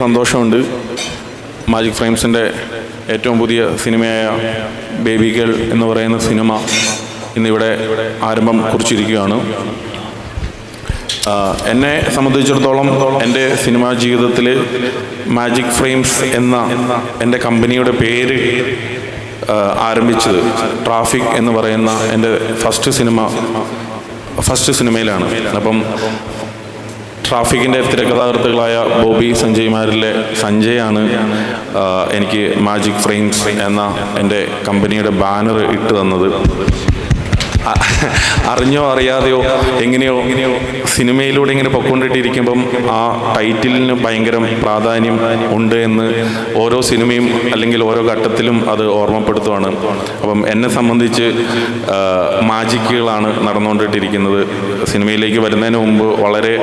സന്തോഷമുണ്ട്. മാജിക് ഫ്രെയിംസിന്റെ ഏറ്റവും പുതിയ സിനിമയായ ബേബി ഗേൾ എന്ന് പറയുന്ന സിനിമ ഇന്നിവിടെ ആരംഭം കുറിച്ചിരിക്കുകയാണ്. എന്നെ സംബന്ധിച്ചിടത്തോളം എന്റെ സിനിമാ ജീവിതത്തിൽ മാജിക് ഫ്രെയിംസ് എന്ന എന്റെ കമ്പനിയുടെ പേര് ആരംഭിച്ചത് ട്രാഫിക് എന്ന് പറയുന്ന എന്റെ ഫസ്റ്റ് സിനിമ ഫസ്റ്റ് സിനിമയിലാണ്. അപ്പം ട്രാഫിക്കിന്റെ തിരക്കഥാകൃത്തുകളായ ബോബി സഞ്ജയ്മാരിലെ സഞ്ജയാണ് എനിക്ക് മാജിക് ഫ്രെയിംസ് എന്ന എന്റെ കമ്പനിയുടെ ബാനർ ഇട്ട് തന്നത്. അറിഞ്ഞോ അറിയാതെയോ എങ്ങനെയോ സിനിമയിലൂടെ ഇങ്ങനെ പൊക്കൊണ്ടിട്ടിരിക്കുമ്പം ആ ടൈറ്റിലിന് ഭയങ്കര പ്രാധാന്യം ഉണ്ട് എന്ന് ഓരോ സിനിമയും അല്ലെങ്കിൽ ഓരോ ഘട്ടത്തിലും അത് ഓർമ്മപ്പെടുത്തുവാണ്. അപ്പം എന്നെ സംബന്ധിച്ച് മാജിക്കുകളാണ് നടന്നുകൊണ്ടിട്ടിരിക്കുന്നത്. സിനിമയിലേക്ക് വരുന്നതിന് മുമ്പ് വളരെ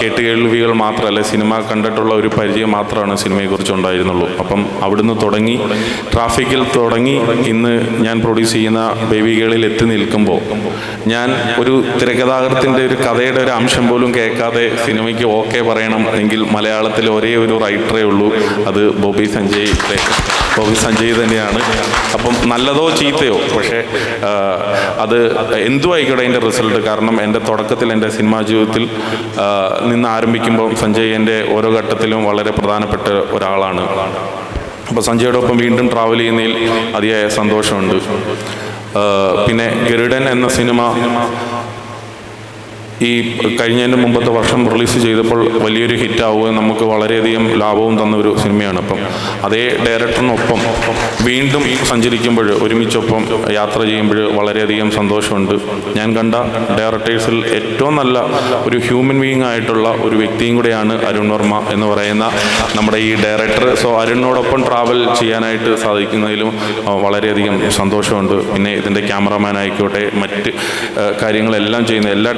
കേട്ടുകേൾവികൾ മാത്രമല്ല സിനിമ കണ്ടിട്ടുള്ള ഒരു പരിചയം മാത്രമാണ് സിനിമയെക്കുറിച്ച് ഉണ്ടായിരുന്നുള്ളൂ. അപ്പം അവിടുന്ന് തുടങ്ങി ട്രാഫിക്കിൽ തുടങ്ങി ഇന്ന് ഞാൻ പ്രൊഡ്യൂസ് ചെയ്യുന്ന ബേബി ഗേളിൽ എത്തി നിൽക്കുമ്പോൾ ഞാൻ ഒരു തിരക്കഥാകൃത്തിന്റെ ഒരു കഥയുടെ ഒരു അംശം പോലും കേൾക്കാതെ സിനിമയ്ക്ക് ഓക്കെ പറയണം എങ്കിൽ മലയാളത്തിൽ ഒരേ ഒരു റൈറ്ററേ ഉള്ളൂ. അത് ബോബി സഞ്ജയ്. ബോബി സഞ്ജയ് തന്നെയാണ്. അപ്പം നല്ലതോ ചീത്തയോ? പക്ഷേ അത് എന്തു ആയിക്കോട്ടെ റിസൾട്ട് കാരണം എന്റെ തുടക്കത്തിൽ എന്റെ സിനിമാ ജീവിതത്തിൽ നിന്ന് ആരംഭിക്കുമ്പോൾ സഞ്ജയ് എന്റെ ഓരോ ഘട്ടത്തിലും വളരെ പ്രധാനപ്പെട്ട ഒരാളാണ്. അപ്പോൾ സഞ്ജയോടൊപ്പം വീണ്ടും ട്രാവൽ ചെയ്യുന്നതിൽ അതിയായ സന്തോഷമുണ്ട്. പിന്നെ ഗരുഡൻ എന്ന സിനിമ ഈ കഴിഞ്ഞതിന്റെ മുമ്പത്തെ വർഷം റിലീസ് ചെയ്തപ്പോൾ വലിയൊരു ഹിറ്റാവുകയും നമുക്ക് വളരെയധികം ലാഭവും തന്ന ഒരു സിനിമയാണ്. അപ്പം അതേ ഡയറക്ടറിനൊപ്പം വീണ്ടും സഞ്ചരിക്കുമ്പോൾ ഒരുമിച്ചൊപ്പം യാത്ര ചെയ്യുമ്പോൾ വളരെയധികം സന്തോഷമുണ്ട്. ഞാൻ കണ്ട ഡയറക്ടേഴ്സിൽ ഏറ്റവും നല്ല ഒരു ഹ്യൂമൻ ബീങ് ആയിട്ടുള്ള ഒരു വ്യക്തിയും കൂടെയാണ് അരുൺ വർമ്മ എന്ന് പറയുന്ന നമ്മുടെ ഈ ഡയറക്ടർ സോ അരുണിനോടൊപ്പം ട്രാവൽ ചെയ്യാനായിട്ട് സാധിക്കുന്നതിലും വളരെയധികം സന്തോഷമുണ്ട്. പിന്നെ ഇതിന്റെ ക്യാമറമാൻ ആയിക്കോട്ടെ മറ്റ് കാര്യങ്ങളെല്ലാം ചെയ്യുന്ന എല്ലാ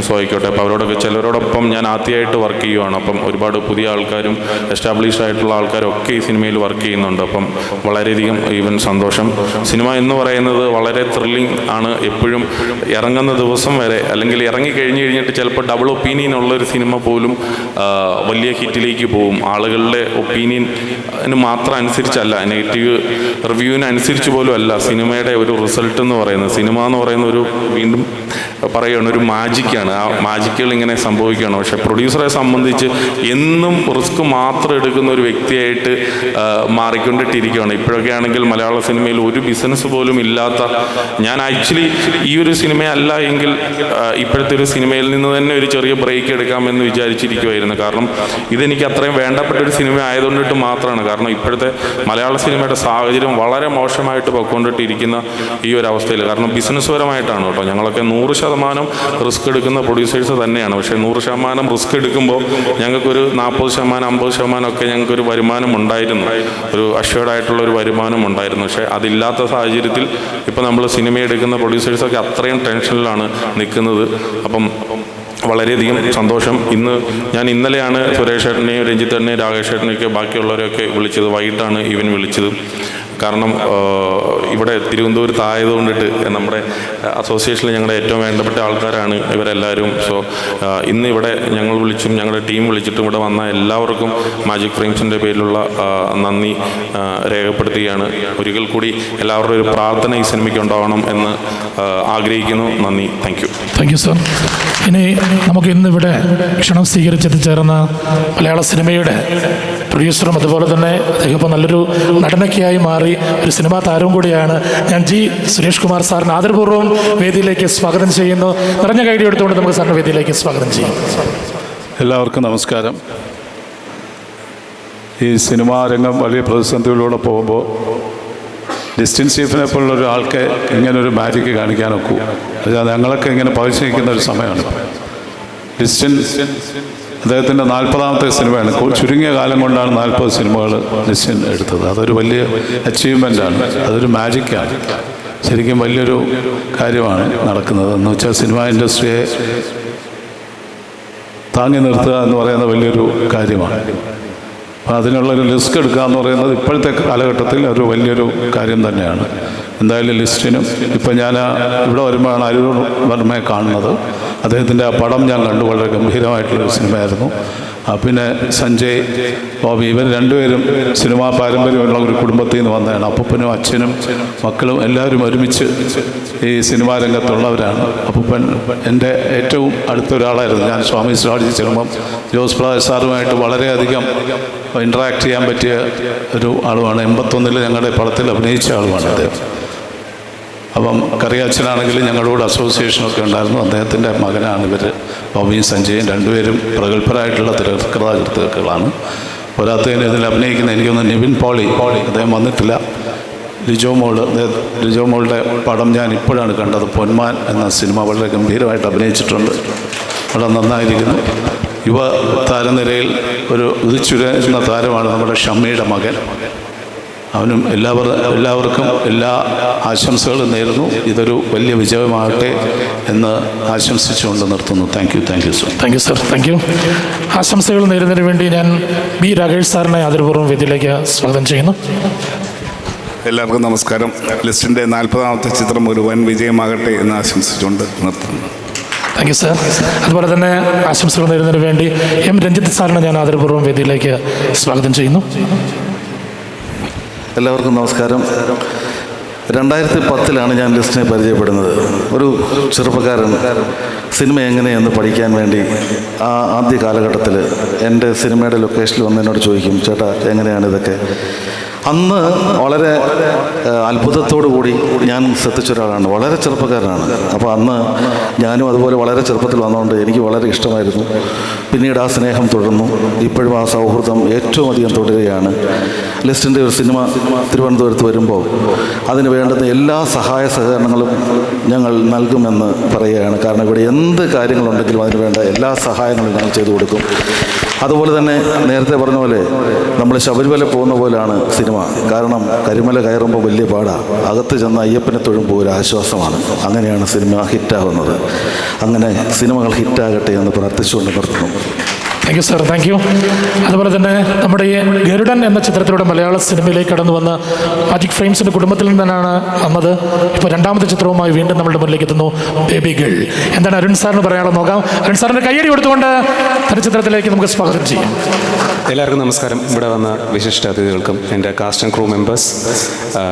ടെക്നീഷ്യൻസും ആയിക്കോട്ടെ അപ്പോൾ അവരോടൊക്കെ ചിലരോടൊപ്പം ഞാൻ ആദ്യമായിട്ട് വർക്ക് ചെയ്യുവാണ്. അപ്പം ഒരുപാട് പുതിയ ആൾക്കാരും എസ്റ്റാബ്ലിഷ്ഡ് ആയിട്ടുള്ള ആൾക്കാരും ഒക്കെ ഈ സിനിമയിൽ വർക്ക് ചെയ്യുന്നുണ്ട്. അപ്പം വളരെയധികം ഈവൻ സന്തോഷം. സിനിമ എന്ന് പറയുന്നത് വളരെ ത്രില്ലിംഗ് ആണ്. എപ്പോഴും ഇറങ്ങുന്ന ദിവസം വരെ അല്ലെങ്കിൽ ഇറങ്ങി കഴിഞ്ഞ് കഴിഞ്ഞിട്ട് ചിലപ്പോൾ ഡബിൾ ഒപ്പീനിയൻ ഉള്ള ഒരു സിനിമ പോലും വലിയ ഹിറ്റിലേക്ക് പോകും. ആളുകളുടെ ഒപ്പീനിയന് മാത്രം അനുസരിച്ചല്ല നെഗറ്റീവ് റിവ്യൂവിനനുസരിച്ച് പോലും അല്ല സിനിമയുടെ ഒരു റിസൾട്ട് എന്ന് പറയുന്നത്. സിനിമ എന്ന് പറയുന്ന ഒരു വീണ്ടും പറയുകയാണ് ഒരു മാജിക്കാണ് ആ മാജിക്കുകൾ ഇങ്ങനെ സംഭവിക്കുകയാണ്. പക്ഷെ പ്രൊഡ്യൂസറെ സംബന്ധിച്ച് എന്നും റിസ്ക് മാത്രം എടുക്കുന്ന ഒരു വ്യക്തിയായിട്ട് മാറിക്കൊണ്ടിട്ടിരിക്കുകയാണ്. ഇപ്പോഴൊക്കെ ആണെങ്കിൽ മലയാള സിനിമയിൽ ഒരു ബിസിനസ് പോലും ഇല്ലാത്ത ഞാൻ ആക്ച്വലി ഈ ഒരു സിനിമയല്ല എങ്കിൽ ഇപ്പോഴത്തെ ഒരു സിനിമയിൽ നിന്ന് തന്നെ ഒരു ചെറിയ ബ്രേക്ക് എടുക്കാമെന്ന് വിചാരിച്ചിരിക്കുമായിരുന്നു കാരണം ഇതെനിക്ക് അത്രയും വേണ്ടപ്പെട്ട ഒരു സിനിമ ആയതുകൊണ്ടിട്ട് മാത്രമാണ്. കാരണം ഇപ്പോഴത്തെ മലയാള സിനിമയുടെ സാഹചര്യം വളരെ മോശമായിട്ട് പൊയ്ക്കൊണ്ടിട്ടിരിക്കുന്ന ഈ ഒരു അവസ്ഥയിൽ. കാരണം ബിസിനസ് പരമായിട്ടാണ് കേട്ടോ. ഞങ്ങളൊക്കെ നൂറ് ശതമാനം റിസ്ക് എടുക്കുന്ന പ്രൊഡ്യൂസേഴ്സ് തന്നെയാണ്. പക്ഷേ നൂറ് ശതമാനം റിസ്ക് എടുക്കുമ്പോൾ ഞങ്ങൾക്കൊരു നാൽപ്പത് ശതമാനം അമ്പത് ശതമാനം ഒക്കെ ഞങ്ങൾക്കൊരു വരുമാനം ഉണ്ടായിരുന്നു. ഒരു അഷ്വേർഡായിട്ടുള്ള ഒരു വരുമാനം ഉണ്ടായിരുന്നു. പക്ഷേ അതില്ലാത്ത സാഹചര്യത്തിൽ ഇപ്പോൾ നമ്മൾ സിനിമ എടുക്കുന്ന പ്രൊഡ്യൂസേഴ്സൊക്കെ അത്രയും ടെൻഷനിലാണ് നിൽക്കുന്നത്. അപ്പം വളരെയധികം സന്തോഷം. ഇന്ന് ഞാൻ ഇന്നലെയാണ് സുരേഷ് ഏട്ടനെയും രഞ്ജിത്ത് ഏട്ടനെയും രാകേഷ് ഏട്ടനെയൊക്കെ ബാക്കിയുള്ളവരെയൊക്കെ വിളിച്ചത്. വൈകിട്ടാണ് ഇവൻ വിളിച്ചത്. കാരണം ഇവിടെ തിരുവനന്തപുരത്ത് ആയതുകൊണ്ടിട്ട് നമ്മുടെ അസോസിയേഷനിൽ ഞങ്ങളുടെ ഏറ്റവും വേണ്ടപ്പെട്ട ആൾക്കാരാണ് ഇവരെല്ലാവരും. സോ ഇന്ന് ഇവിടെ ഞങ്ങൾ വിളിച്ചും ഞങ്ങളുടെ ടീം വിളിച്ചിട്ടും ഇവിടെ വന്ന എല്ലാവർക്കും മാജിക് ഫ്രെയിംസിന്റെ പേരിലുള്ള നന്ദി രേഖപ്പെടുത്തുകയാണ്. ഒരിക്കൽ കൂടി എല്ലാവരുടെയും ഒരു പ്രാർത്ഥന ഈ സിനിമയ്ക്ക് ഉണ്ടാവണം എന്ന് ആഗ്രഹിക്കുന്നു. നന്ദി. Thank you. Thank you sir. ഇനി നമുക്ക് ഇന്നിവിടെ ക്ഷണം സ്വീകരിച്ചെത്തിച്ചേർന്ന മലയാള സിനിമയുടെ പ്രൊഡ്യൂസറും അതുപോലെ തന്നെ അദ്ദേഹം നല്ലൊരു നടനൊക്കെയായി മാറി. ഒരു സിനിമാ താരവും കൂടിയാണ് ഞാൻ ജി സുരേഷ് കുമാർ സാറിന് ആദരപൂർവം വേദിയിലേക്ക് സ്വാഗതം ചെയ്യുന്നു. നിറഞ്ഞ കൈഡി എടുത്തുകൊണ്ട് നമുക്ക് സാറിന് വേദിയിലേക്ക് സ്വാഗതം ചെയ്യാം. എല്ലാവർക്കും നമസ്കാരം. ഈ സിനിമാ രംഗം വലിയ പ്രതിസന്ധികളിലൂടെ പോകുമ്പോൾ ഡിസ്റ്റിൻ സ്റ്റീഫിനെ പോലുള്ള ഒരാൾക്ക് ഇങ്ങനെ ഒരു മാജിക്ക് കാണിക്കാനൊക്കൂ. അത് ഞങ്ങളൊക്കെ ഇങ്ങനെ പകച്ചു നിൽക്കുന്ന ഒരു സമയമാണ്. ഡിസ്റ്റിൻ അദ്ദേഹത്തിന്റെ നാൽപ്പതാമത്തെ സിനിമയാണ്. ചുരുങ്ങിയ കാലം കൊണ്ടാണ് നാൽപ്പത് സിനിമകൾ നിശ്ചൻ എടുത്തത്. അതൊരു വലിയ അച്ചീവ്മെന്റാണ് അതൊരു മാജിക്കാണ് ശരിക്കും വലിയൊരു കാര്യമാണ് നടക്കുന്നത്. എന്ന് വെച്ചാൽ സിനിമാ ഇൻഡസ്ട്രിയെ താങ്ങി നിർത്തുക എന്ന് പറയുന്ന വലിയൊരു കാര്യമാണ്. അപ്പം അതിനുള്ളൊരു ലിസ്റ്റ് എടുക്കുക എന്ന് പറയുന്നത് ഇപ്പോഴത്തെ കാലഘട്ടത്തിൽ ഒരു വലിയൊരു കാര്യം തന്നെയാണ്. എന്തായാലും ലിസ്റ്റിനും ഇപ്പം ഞാൻ ഇവിടെ വരുമ്പോഴാണ് അരൂർ വർമ്മയെ കാണുന്നത്. അദ്ദേഹത്തിന്റെ ആ പടം ഞാൻ കണ്ടു. വളരെ ഗംഭീരമായിട്ടുള്ളൊരു സിനിമയായിരുന്നു. പിന്നെ സഞ്ജയ് ബോബി ഇവർ രണ്ടുപേരും സിനിമാ പാരമ്പര്യമുള്ള ഒരു കുടുംബത്തിൽ നിന്ന് വന്നതാണ്. അപ്പൂപ്പനും അച്ഛനും മക്കളും എല്ലാവരും ഒരുമിച്ച് ഈ സിനിമാ രംഗത്തുള്ളവരാണ്. അപ്പൂപ്പൻ എന്റെ ഏറ്റവും അടുത്ത ഒരാളായിരുന്നു ഞാൻ സ്വാമി സ്വാഡിച്ച് ചെല്ലുമ്പം ജോസ് പ്രാജ് സാറുമായിട്ട് വളരെയധികം ഇൻട്രാക്ട് ചെയ്യാൻ പറ്റിയ ഒരു ആളുമാണ്. എൺപത്തൊന്നിൽ ഞങ്ങളുടെ പടത്തിൽ അഭിനയിച്ച ആളുമാണ് അദ്ദേഹം. അപ്പം കറിയാച്ചനാണെങ്കിലും ഞങ്ങളോട് അസോസിയേഷനൊക്കെ ഉണ്ടായിരുന്നു. അദ്ദേഹത്തിന്റെ മകനാണ് ഇവർ ബോബിയും സഞ്ജയും രണ്ടുപേരും പ്രഗത്ഭരായിട്ടുള്ള തിരക്കഥാകൃത്തുക്കളാണ് പോരാത്തതിന് ഇതിൽ അഭിനയിക്കുന്ന എനിക്കൊന്ന് നിവിൻ പോളി. പോളി അദ്ദേഹം വന്നിട്ടില്ല. ലിജോ മോൾ ലിജോ മോളുടെ പടം ഞാൻ ഇപ്പോഴാണ് കണ്ടത്. പൊന്മാൻ എന്ന സിനിമ വളരെ ഗംഭീരമായിട്ട് അഭിനയിച്ചിട്ടുണ്ട്. വളരെ നന്നായിരിക്കുന്നു. യുവ താരനിരയിൽ ഒരു ഉദിച്ചുരുന്ന താരമാണ് നമ്മുടെ ഷമ്മിയുടെ മകൻ. അവനും എല്ലാവർ എല്ലാവർക്കും എല്ലാ ആശംസകളും നേരുന്നു. ഇതൊരു വലിയ വിജയമാകട്ടെ എന്ന് ആശംസിച്ചുകൊണ്ട് നിർത്തുന്നു. Thank you thank you sir thank you sir thank you ആശംസകൾ നേരുന്നതിന് വേണ്ടി ഞാൻ ബി രാകേഷ് സാറിനെ ആദരപൂർവം വേദിയിലേക്ക് സ്വാഗതം ചെയ്യുന്നു. എല്ലാവർക്കും നമസ്കാരം. ലിസ്റ്റിന്റെ നാൽപ്പതാമത്തെ ചിത്രം ഒരു വൻ വിജയമാകട്ടെ എന്ന് ആശംസിച്ചുകൊണ്ട് നിർത്തുന്നു. താങ്ക് യു സർ അതുപോലെ തന്നെ ആശംസകൾ നേരുന്നതിന് വേണ്ടി എം. രഞ്ജിത്ത് സാറിനെ ഞാൻ ആദരപൂർവം വേദിയിലേക്ക് സ്വാഗതം ചെയ്യുന്നു. എല്ലാവർക്കും നമസ്കാരം. രണ്ടായിരത്തി പത്തിലാണ് ഞാൻ ലിസ്റ്റിനെ പരിചയപ്പെടുന്നത്. ഒരു ചെറുപ്പക്കാരൻ സിനിമ എങ്ങനെയെന്ന് പഠിക്കാൻ വേണ്ടി ആ ആദ്യ കാലഘട്ടത്തിൽ എന്റെ സിനിമയുടെ ലൊക്കേഷനിൽ വന്ന് എന്നോട് ചോദിക്കും ചേട്ടാ എങ്ങനെയാണ് ഇതൊക്കെ? അന്ന് വളരെ ഏഹ്, അത്ഭുതത്തോടു കൂടി ഞാൻ ശ്രദ്ധിച്ച ഒരാളാണ്. വളരെ ചെറുപ്പക്കാരനാണ്. അപ്പോൾ അന്ന് ഞാനും അതുപോലെ വളരെ ചെറുപ്പത്തിൽ വന്നതുകൊണ്ട് എനിക്ക് വളരെ ഇഷ്ടമായിരുന്നു. പിന്നീട് ആ സ്നേഹം തുടർന്നു. ഇപ്പോഴും ആ സൗഹൃദം ഏറ്റവും അധികം തുടരുകയാണ്. ലിസ്റ്റിന്റെ ഒരു സിനിമ തിരുവനന്തപുരത്ത് വരുമ്പോൾ അതിന് വേണ്ടുന്ന എല്ലാ സഹായ സഹകരണങ്ങളും ഞങ്ങൾ നൽകുമെന്ന് പറയുകയാണ്. കാരണം ഇവിടെ എന്ത് കാര്യങ്ങളുണ്ടെങ്കിലും അതിന് വേണ്ട എല്ലാ സഹായങ്ങളും ഞങ്ങൾ ചെയ്തു കൊടുക്കും. അതുപോലെ തന്നെ നേരത്തെ പറഞ്ഞ പോലെ നമ്മൾ ശബരിമല പോകുന്ന പോലെയാണ് സിനിമ. കാരണം കരിമല കയറുമ്പോൾ വലിയ പാടാണ് അകത്ത് ചെന്ന അയ്യപ്പനെ തൊഴുമ്പോൾ ഒരു ആശ്വാസമാണ്. അങ്ങനെയാണ് സിനിമ ഹിറ്റാവുന്നത് അങ്ങനെ സിനിമകൾ ഹിറ്റാകട്ടെ എന്ന് പ്രാർത്ഥിച്ചുകൊണ്ട് നിർത്തുന്നു. Thank you sir. Thank you. അതുപോലെ തന്നെ നമ്മുടെ ഈ ഗരുഡൻ എന്ന ചിത്രത്തിലൂടെ മലയാള സിനിമയിലേക്ക് കടന്നു വന്ന മാജിക് ഫ്രെയിംസിന്റെ കുടുംബത്തിൽ നിന്നാണ് വന്നത്. ഇപ്പോൾ രണ്ടാമത്തെ ചിത്രവുമായി വീണ്ടും നമ്മുടെ മുന്നിലേക്ക് എത്തുന്നു. ബേബി ഗേൾ എന്താണ് അരുൺ സാറിന് പറയാനുള്ളത്? നോക്കാം. അരുൺ സാറിന്റെ കയ്യടി കൊടുത്തുകൊണ്ട് തന്റെ ചിത്രത്തിലേക്ക് നമുക്ക് സ്വാഗതം ചെയ്യാം. എല്ലാവർക്കും നമസ്കാരം. ഇവിടെ വന്ന വിശിഷ്ട അതിഥികൾക്കും എന്റെ cast and crew members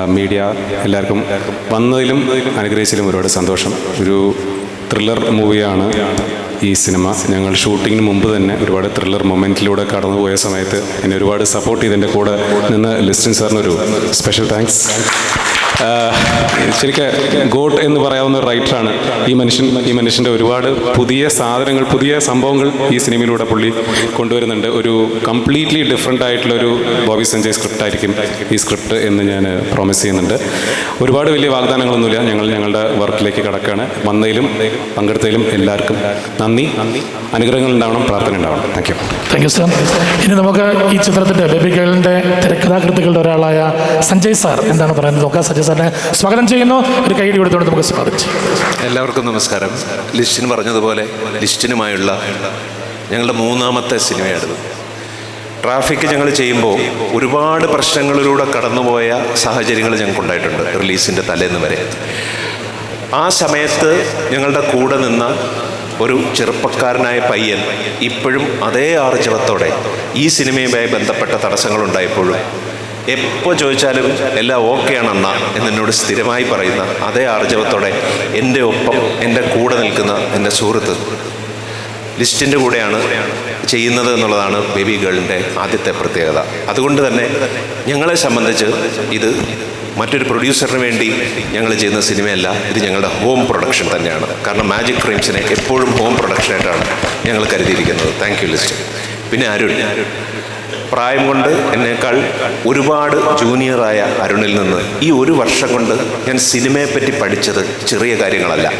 media എല്ലാവർക്കും വന്നതിലും അനുഗ്രഹിച്ചതിലും ഒരുപാട് സന്തോഷം. ഒരു ത്രില്ലർ മൂവിയാണ് ഈ സിനിമ. ഞങ്ങൾ ഷൂട്ടിങ്ങിന് മുമ്പ് തന്നെ ഒരുപാട് ത്രില്ലർ മൊമെന്റിലൂടെ കടന്നുപോയ സമയത്ത് എന്നെ ഒരുപാട് സപ്പോർട്ട് ചെയ്തതിന്റെ കൂടെ നിന്ന് ലിസ്റ്റിൻ സാറിനൊരു സ്പെഷ്യൽ താങ്ക്സ് ശരിക്കും ഗോട്ട് എന്ന് പറയാവുന്ന ഒരു റൈറ്ററാണ് ഈ മനുഷ്യൻ ഈ മനുഷ്യന്റെ ഒരുപാട് പുതിയ സാധനങ്ങൾ പുതിയ സംഭവങ്ങൾ ഈ സിനിമയിലൂടെ പുള്ളി കൊണ്ടുവരുന്നുണ്ട്. ഒരു കംപ്ലീറ്റ്ലി ഡിഫറെന്റ് ആയിട്ടുള്ള ഒരു ബോബി സഞ്ജയ് സ്ക്രിപ്റ്റ് ആയിരിക്കും ഈ സ്ക്രിപ്റ്റ് എന്ന് ഞാൻ പ്രോമിസ് ചെയ്യുന്നുണ്ട്. ഒരുപാട് വലിയ വാഗ്ദാനങ്ങളൊന്നുമില്ല. ഞങ്ങൾ ഞങ്ങളുടെ വർക്കിലേക്ക് കടക്കുകയാണ് വന്നതിലും പങ്കെടുത്തതിലും എല്ലാവർക്കും നന്ദി. അനുഗ്രഹങ്ങൾ ഉണ്ടാവണം പ്രാർത്ഥന ഉണ്ടാവണം. Thank you thank you sir ഇനി നമുക്ക് ഈ ചിത്രത്തിന്റെ ബേബി ഗേളിന്റെ തിരക്കഥാകൃത്തുക്കളുടെ ഒരാളായ സഞ്ജയ് സാർ എന്താണ് പറയുന്നത്? നോക്കാം സഞ്ജയ് സാറിനെ സ്വാഗതം ചെയ്യുന്നു. ഒരു കൈയടി കൊടുത്തുകൊണ്ട് നമുക്ക് സ്വാഗതം ചെയ്യാം. എല്ലാവർക്കും നമസ്കാരം. ലിസ്റ്റിന് പറഞ്ഞതുപോലെ ലിസ്റ്റിനുമായുള്ള ഞങ്ങളുടെ മൂന്നാമത്തെ സിനിമയാണിത്. ട്രാഫിക് ഞങ്ങൾ ചെയ്യുമ്പോൾ ഒരുപാട് പ്രശ്നങ്ങളിലൂടെ കടന്നുപോയ സാഹചര്യങ്ങൾ ഞങ്ങൾക്കുണ്ടായിട്ടുണ്ട് റിലീസിന്റെ തലേന്ന് വരെ. ആ സമയത്ത് ഞങ്ങളുടെ കൂടെ നിന്ന ഒരു ചെറുപ്പക്കാരനായ പയ്യൻ ഇപ്പോഴും അതേ ആർജവത്തോടെ ഈ സിനിമയുമായി ബന്ധപ്പെട്ട തടസ്സങ്ങളുണ്ടായപ്പോഴും എപ്പോൾ ചോദിച്ചാലും എല്ലാം ഓക്കെയാണെന്ന എന്നോട് സ്ഥിരമായി പറയുന്ന അതേ ആർജവത്തോടെ എന്റെ ഒപ്പം എന്റെ കൂടെ നിൽക്കുന്ന എന്റെ സുഹൃത്ത് ലിസ്റ്റിന്റെ കൂടെയാണ് ചെയ്യുന്നത് എന്നുള്ളതാണ് ബേബി ഗേളിന്റെ ആദ്യത്തെ പ്രത്യേകത. അതുകൊണ്ട് തന്നെ ഞങ്ങളെ സംബന്ധിച്ച് ഇത് മറ്റൊരു പ്രൊഡ്യൂസറിന് വേണ്ടി ഞങ്ങൾ ചെയ്യുന്ന സിനിമയല്ല ഇത് ഞങ്ങളുടെ ഹോം പ്രൊഡക്ഷൻ തന്നെയാണ്. കാരണം മാജിക് ഫ്രെയിംസിനെ എപ്പോഴും ഹോം പ്രൊഡക്ഷനായിട്ടാണ് ഞങ്ങൾ കരുതിയിരിക്കുന്നത്. താങ്ക് യു ലിസ്റ്റ് പിന്നെ അരുൺ. പ്രായം കൊണ്ട് എന്നേക്കാൾ ഒരുപാട് ജൂനിയറായ അരുണിൽ നിന്ന് ഈ ഒരു വർഷം കൊണ്ട് ഞാൻ സിനിമയെപ്പറ്റി പഠിച്ചത് ചെറിയ കാര്യങ്ങളല്ല.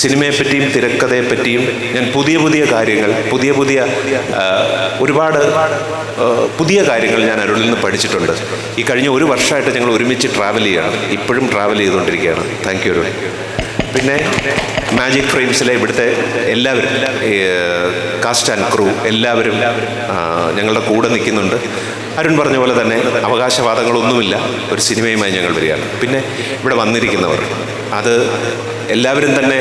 സിനിമയെപ്പറ്റിയും തിരക്കഥയെപ്പറ്റിയും ഞാൻ പുതിയ പുതിയ കാര്യങ്ങൾ പുതിയ പുതിയ ഒരുപാട് പുതിയ കാര്യങ്ങൾ ഞാൻ അരുളിൽ നിന്ന് പഠിച്ചിട്ടുണ്ട്. ഈ കഴിഞ്ഞ ഒരു വർഷമായിട്ട് ഞങ്ങൾ ഒരുമിച്ച് ട്രാവൽ ചെയ്യുകയാണ് ഇപ്പോഴും ട്രാവൽ ചെയ്തുകൊണ്ടിരിക്കുകയാണ്. താങ്ക് യു അരുൺ പിന്നെ മാജിക് ഫ്രെയിംസിലെ ഇവിടുത്തെ എല്ലാവരും കാസ്റ്റ് ആൻഡ് ക്രൂ എല്ലാവരും ഞങ്ങളുടെ കൂടെ നിൽക്കുന്നുണ്ട്. അരുൺ പറഞ്ഞ പോലെ തന്നെ അവകാശവാദങ്ങളൊന്നുമില്ല. ഒരു സിനിമയുമായി ഞങ്ങൾ വരികയാണ്. പിന്നെ ഇവിടെ വന്നിരിക്കുന്നവർ അത് എല്ലാവരും തന്നെ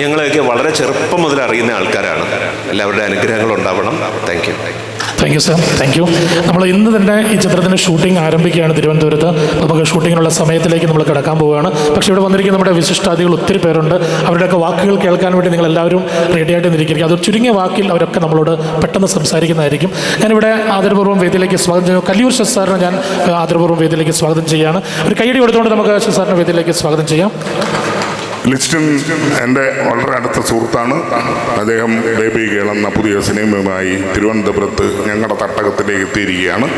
ഞങ്ങളെയൊക്കെ വളരെ ചെറുപ്പം മുതൽ അറിയുന്ന ആൾക്കാരാണ്. എല്ലാവരുടെ അനുഗ്രഹങ്ങൾ ഉണ്ടാവണം. Thank you thank you sir thank you നമ്മൾ ഇന്ന് തന്നെ ഈ ചിത്രത്തിന്റെ ഷൂട്ടിംഗ് ആരംഭിക്കുകയാണ് തിരുവനന്തപുരത്ത്. നമുക്ക് ഷൂട്ടിങ്ങിനുള്ള സമയത്തിലേക്ക് നമ്മൾ കിടക്കാൻ പോവുകയാണ്. പക്ഷേ ഇവിടെ വന്നിരിക്കുന്ന നമ്മുടെ വിശിഷ്ടാദികൾ ഒത്തിരി പേരുണ്ട്. അവരുടെയൊക്കെ വാക്കുകൾ കേൾക്കാൻ വേണ്ടി നിങ്ങൾ എല്ലാവരും റെഡിയായിട്ട് നിൽക്കുക അത് ചുരുങ്ങിയ വാക്കിൽ അവരൊക്കെ നമ്മളോട് പെട്ടെന്ന് സംസാരിക്കുന്നതായിരിക്കും. ഞാനിവിടെ ആദരപൂർവം വേദിയിലേക്ക് സ്വാഗതം ചെയ്യുന്നു. കല്ലൂർ ശസ്സാറിനെ ഞാൻ ആദരപൂർവം വേദിയിലേക്ക് സ്വാഗതം ചെയ്യുകയാണ്. ഒരു കൈയടി കൊടുത്തുകൊണ്ട് നമുക്ക് സാറിനെ വേദിയിലേക്ക് സ്വാഗതം ചെയ്യാം. ലിസ്റ്റിൻ എന്റെ വളരെ അടുത്ത സുഹൃത്താണ്. അദ്ദേഹം ബേബി ഗേൾ എന്ന പുതിയ സിനിമയുമായി തിരുവനന്തപുരത്ത് ഞങ്ങളുടെ തട്ടകത്തിലേക്ക് എത്തിയിരിക്കുകയാണ്.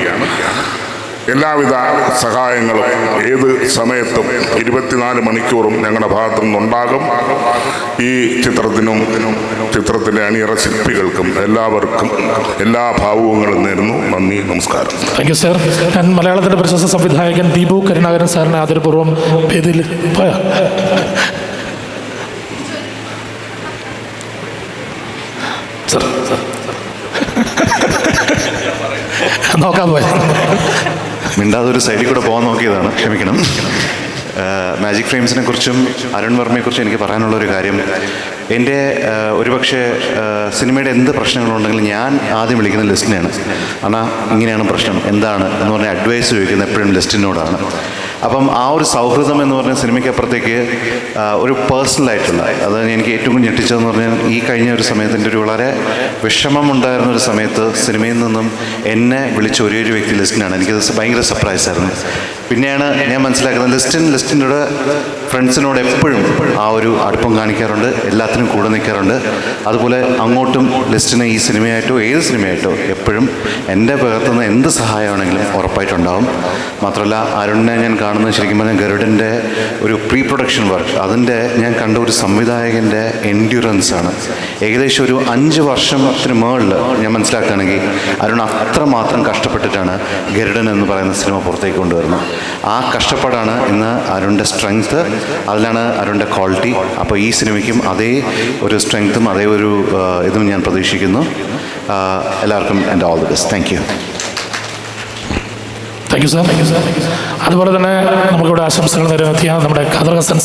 എല്ലാവിധ സഹായങ്ങളും ഏത് സമയത്തും ഇരുപത്തിനാല് മണിക്കൂറും ഞങ്ങളുടെ ഭാഗത്തു നിന്നുണ്ടാകും. ഈ ചിത്രത്തിനും ചിത്രത്തിന്റെ അണിയറ ശില്പികൾക്കും എല്ലാവർക്കും എല്ലാ ഭാവുകങ്ങളും നേരുന്നു. നന്ദി നമസ്കാരം. താങ്ക് യു സർ ഞാൻ മലയാളത്തിന്റെ പ്രശസ്ത സംവിധായകൻ ദീപു കരുണാകരൻ സാറിനെ ആദരപൂർവം വേദിയിൽ സർ. നോക്കാൻ പോയ. മിണ്ടാതെ ഒരു സൈഡിൽ കൂടെ പോകാൻ നോക്കിയതാണ് ക്ഷമിക്കണം. മാജിക് ഫ്രെയിംസിനെ കുറിച്ചും അരുൺ വർമ്മയെക്കുറിച്ചും എനിക്ക് പറയാനുള്ള ഒരു കാര്യം. എന്റെ ഒരുപക്ഷെ സിനിമയുടെ എന്ത് പ്രശ്നങ്ങളുണ്ടെങ്കിലും ഞാൻ ആദ്യം വിളിക്കുന്ന ലിസ്റ്റിനെയാണ്. അണ്ണാ ഇങ്ങനെയാണ് പ്രശ്നം. എന്താണ് എന്ന് പറഞ്ഞാൽ അഡ്വൈസ് ചോദിക്കുന്നത് എപ്പോഴും ലിസ്റ്റിനോടാണ്. അപ്പം ആ ഒരു സൗഹൃദം എന്ന് പറഞ്ഞ സിനിമയ്ക്ക് അപ്പുറത്തേക്ക് ഒരു പേഴ്സണലായിട്ടുള്ള അത് എനിക്ക് ഏറ്റവും ഞെട്ടിച്ചതെന്ന് പറഞ്ഞാൽ ഈ കഴിഞ്ഞ ഒരു സമയത്ത് എന്റെ ഒരു വളരെ വിഷമം ഉണ്ടായിരുന്ന ഒരു സമയത്ത് സിനിമയിൽ നിന്നും എന്നെ വിളിച്ച ഒരേ ഒരു വ്യക്തി ലിസ്റ്റിനാണ്. എനിക്കത് ഭയങ്കര സർപ്രൈസ് ആയിരുന്നു. പിന്നെയാണ് ഞാൻ മനസ്സിലാക്കുന്നത് ലിസ്റ്റിൻ ലിസ്റ്റിനോട് ഫ്രണ്ട്സിനോട് എപ്പോഴും ആ ഒരു അടുപ്പം കാണിക്കാറുണ്ട് എല്ലാത്തിനും കൂടെ നിൽക്കാറുണ്ട്. അതുപോലെ അങ്ങോട്ടും ലിസ്റ്റിന് ഈ സിനിമയായിട്ടോ ഏത് സിനിമയായിട്ടോ എപ്പോഴും എന്റെ ഭാഗത്തുനിന്ന് എന്ത് സഹായമാണെങ്കിലും ഉറപ്പായിട്ടുണ്ടാവും. മാത്രമല്ല അരുണിനെ ഞാൻ കാണുന്നത് ശരിക്കും പറഞ്ഞാൽ ഗരുഡന്റെ ഒരു പ്രീ പ്രൊഡക്ഷൻ വർക്ക് അതിന്റെ ഞാൻ കണ്ട ഒരു സംവിധായകന്റെ എൻഡ്യൂറൻസ് ആണ്. ഏകദേശം ഒരു അഞ്ച് വർഷത്തിന് മുകളിൽ ഞാൻ മനസ്സിലാക്കുകയാണെങ്കിൽ അരുൺ അത്രമാത്രം കഷ്ടപ്പെട്ടിട്ടാണ് ഗരുഡൻ എന്ന് പറയുന്ന സിനിമ പുറത്തേക്ക് കൊണ്ടുവരുന്നത്. ആ കഷ്ടപ്പാടാണ് ഇന്ന് അരുണിന്റെ സ്ട്രെങ്ത് അതിലാണ് അരുണിന്റെ ക്വാളിറ്റി അപ്പോൾ ഈ സിനിമയ്ക്കും അതേ ഒരു സ്ട്രെങ്ത്തും അതേ ഒരു ഇതും ഞാൻ പ്രതീക്ഷിക്കുന്നു. എല്ലാവർക്കും എന്റെ all the best thank you thank you sir അതുപോലെ തന്നെ നമുക്കിവിടെ ആശംസകൾ നിരവധിയാണ് നമ്മുടെ ഖദർ ഹസൻ